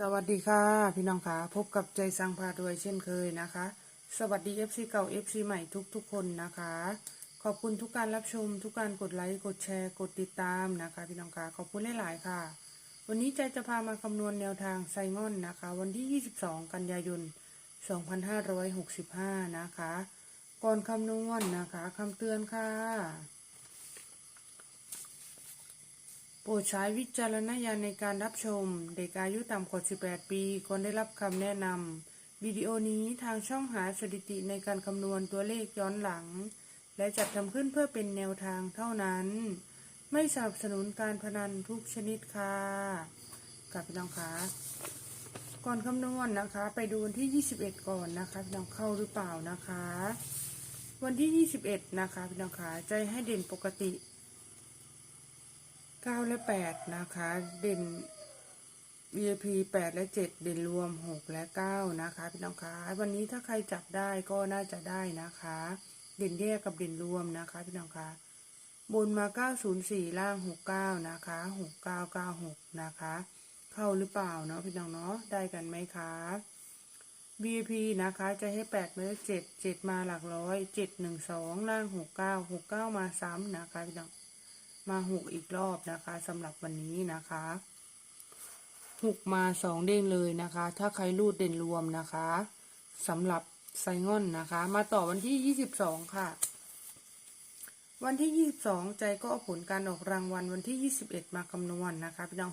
สวัสดีค่ะ พี่น้องค่ะพบกับใจสังพาด้วยเช่นเคยนะคะ สวัสดี FC เก่า FC ใหม่ทุกๆคนนะคะ ขอบคุณทุกการรับชม ทุกการกดไลค์กดแชร์กดติดตามนะคะ พี่น้องค่ะขอบคุณหลายๆค่ะ วันนี้ใจจะพามาคำนวณแนวทางไซงอนนะคะ วันที่ 22 กันยายน 2565 นะคะ ก่อนคำนวณนะคะคำเตือนค่ะ โปรดใช้วิจารณญาณในการรับชม เด็กอายุต่ำกว่า 18 ปีควรได้รับคำแนะนำวิดีโอนี้ทางช่องหาสถิติในการคำนวณตัวเลขย้อนหลัง และจัดทำขึ้นเพื่อเป็นแนวทางเท่านั้น ไม่สนับสนุนการพนันทุกชนิดค่ะกับพี่น้องคะก่อนคำนวณนะคะ ไปดูวันที่ 21 ก่อนนะคะพี่น้องเข้าหรือเปล่านะคะ วันที่ 21 นะคะพี่น้องคะใจให้เด่นปกติ เก้าและแปดนะคะ เด่น VIP แปดและเจ็ดเด่นรวมหกและเก้านะคะพี่น้องคะวันนี้ถ้าใครจับได้ก็น่าจะได้นะคะ เด่นแยกกับเด่นรวมนะคะพี่น้องคะบนมาเก้าศูนย์สี่ล่างหกเก้านะคะหกเก้าเก้าหกนะคะ เข้าหรือเปล่าเนาะพี่น้องเนาะได้กันไหมคะ VIP นะคะจะให้แปดมาเจ็ดเจ็ดมาหลักร้อยเจ็ดหนึ่งสองล่างหกเก้าหกเก้ามาซ้ำนะคะพี่น้อง มาหกอีกรอบนะคะสำหรับวันนี้นะคะหกมาสองเด้งเลยนะคะ ถ้าใครรูดเด่นรวมนะคะสำหรับไซงอนนะคะ มาต่อวันที่ยี่สิบสองค่ะ วันที่ยี่สิบสองใจก็เอาผลการออกรางวัลวันที่ยี่สิบเอ็ดมาคำนวณนะคะพี่น้อง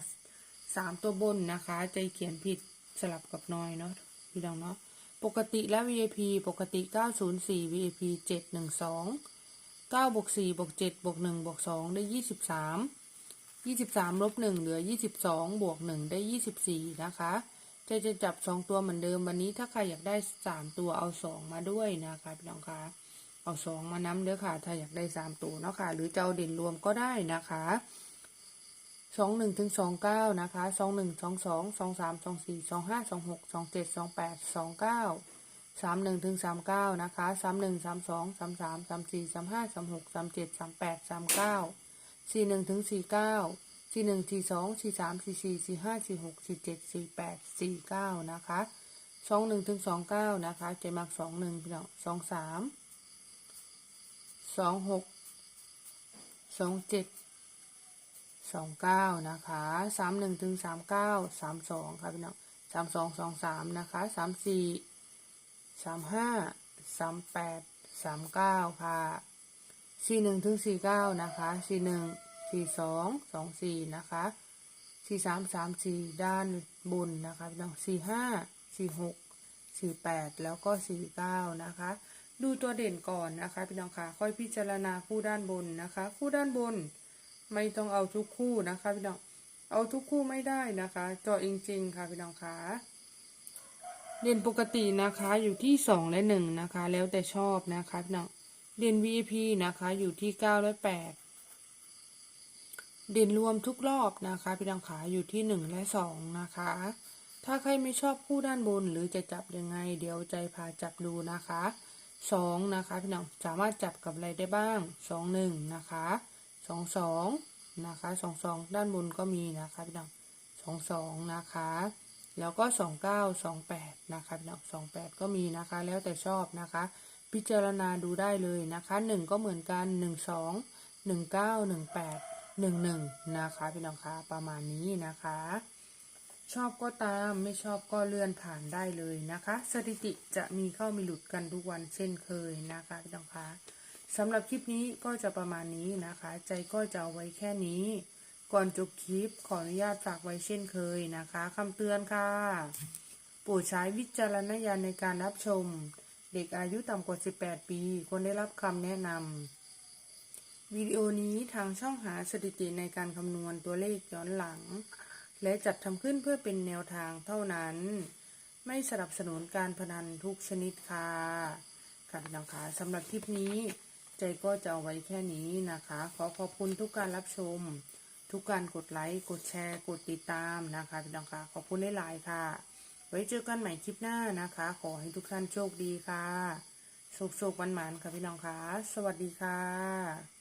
สามตัวบนนะคะ ใจเขียนผิดสลับกับน้อยเนาะพี่น้องเนาะปกติและ VIP ปกติ 904 VIP 712 เก้าบวกสี่บวกเจ็ดบวกหนึ่งบวกสองได้ยี่สิบสามยี่สิบสามลบหนึ่งเหลือยี่สิบสองบวกหนึ่งได้ยี่สิบสี่นะคะจะจะจับสองตัวเหมือนเดิมวันนี้ถ้าใครอยากได้สามตัวเอาสองมาด้วยนะคะพี่น้องคะเอาสองมาน้ำเด้อค่ะ ถ้าอยากได้สามตัวเนาะค่ะ หรือจะเอาเด่นรวมก็ได้นะคะสองหนึ่งถึงสองเก้านะคะสองหนึ่งสองสองสองสามสองสี่สองห้าสองหกสองเจ็ดสองแปดสองเก้า สามหนึ่งถึงสามเก้านะคะสามหนึ่งสามสองสามสามสามสี่สามห้าสามหกสามเจ็ดสามแปดสามเก้าสี่หนึ่งถึงสี่เก้าสี่หนึ่งสี่สองสี่สามสี่สี่สี่ห้าสี่หกสี่เจ็ดสี่แปดสี่เก้านะคะสองหนึ่งถึงสองเก้านะคะเจมักสองหนึ่งพี่น้องสองสามสองหกสองเจ็ดสองเก้านะคะสามหนึ่งถึงสามเก้าสามสองค่ะพี่น้องสามสองสองสามนะคะสามสี่ สามห้าสามแปดสามเก้าค่ะสี่หนึ่งถึงสี่เก้านะคะสี่หนึ่งสี่สองสองสี่นะคะสี่สามสามสี่ด้านบนนะคะพี่น้องสี่ห้าสี่หกสี่แปดแล้วก็สี่เก้านะคะ ดูตัวเด่นก่อนนะคะพี่น้องค่ะค่อยพิจารณาคู่ด้านบนนะคะ คู่ด้านบน ไม่ต้องเอาทุกคู่นะคะพี่น้องเอาทุกคู่ไม่ได้นะคะจาะจริงๆค่ะพี่น้องค่ะ เด่นปกตินะคะอยู่ที่สองและหนึ่งนะคะ แล้วแต่ชอบนะคะพี่น้องเด่น VIP นะคะอยู่ที่เก้าและแปดเด่นรวมทุกรอบนะคะพี่น้องขาอยู่ที่หนึ่งและสองนะคะ ถ้าใครไม่ชอบคู่ด้านบนหรือจะจับยังไง เดี๋ยวใจพาจับดูนะคะสองนะคะพี่น้องสามารถจับกับอะไรได้บ้างสองหนึ่งนะคะสองสองนะคะสองสองด้านบนก็มีนะคะพี่น้องสองสองนะคะ แล้วก็สองเก้าสองแปดนะคะพี่น้องสองแปดก็มีนะคะ แล้วแต่ชอบนะคะ พิจารณาดูได้เลยนะคะหนึ่งก็เหมือนกันหนึ่งสองหนึ่งเก้าหนึ่งแปดหนึ่งหนึ่งนะคะพี่น้องคะประมาณนี้นะคะ ชอบก็ตามไม่ชอบก็เลื่อนผ่านได้เลยนะคะ สถิติจะมีเข้ามีหลุดกันทุกวันเช่นเคยนะคะพี่น้องคะสำหรับคลิปนี้ก็จะประมาณนี้นะคะ ใจก็จะเอาไว้แค่นี้ ก่อนจบคลิปขออนุญาตฝากไว้เช่นเคยนะคะคำเตือนค่ะ โปรดใช้วิจารณญาณในการรับชม เด็กอายุต่ำกว่า 18 ปีควรได้รับคำแนะนำวิดีโอนี้ทางช่องหาสถิติในการคำนวณตัวเลขย้อนหลัง และจัดทำขึ้นเพื่อเป็นแนวทางเท่านั้น ไม่สนับสนุนการพนันทุกชนิดค่ะค่ะพี่น้องคะสำหรับคลิปนี้ ใจก็จะเอาไว้แค่นี้นะคะ ขอขอบคุณทุกการรับชม ทุกการกดไลค์กดแชร์กดติดตามนะคะพี่น้องคะขอบคุณหลายๆค่ะ ไว้เจอกันใหม่คลิปหน้านะคะ ขอให้ทุกท่านโชคดีค่ะสุขๆหมานค่ะพี่น้องคะสวัสดีค่ะ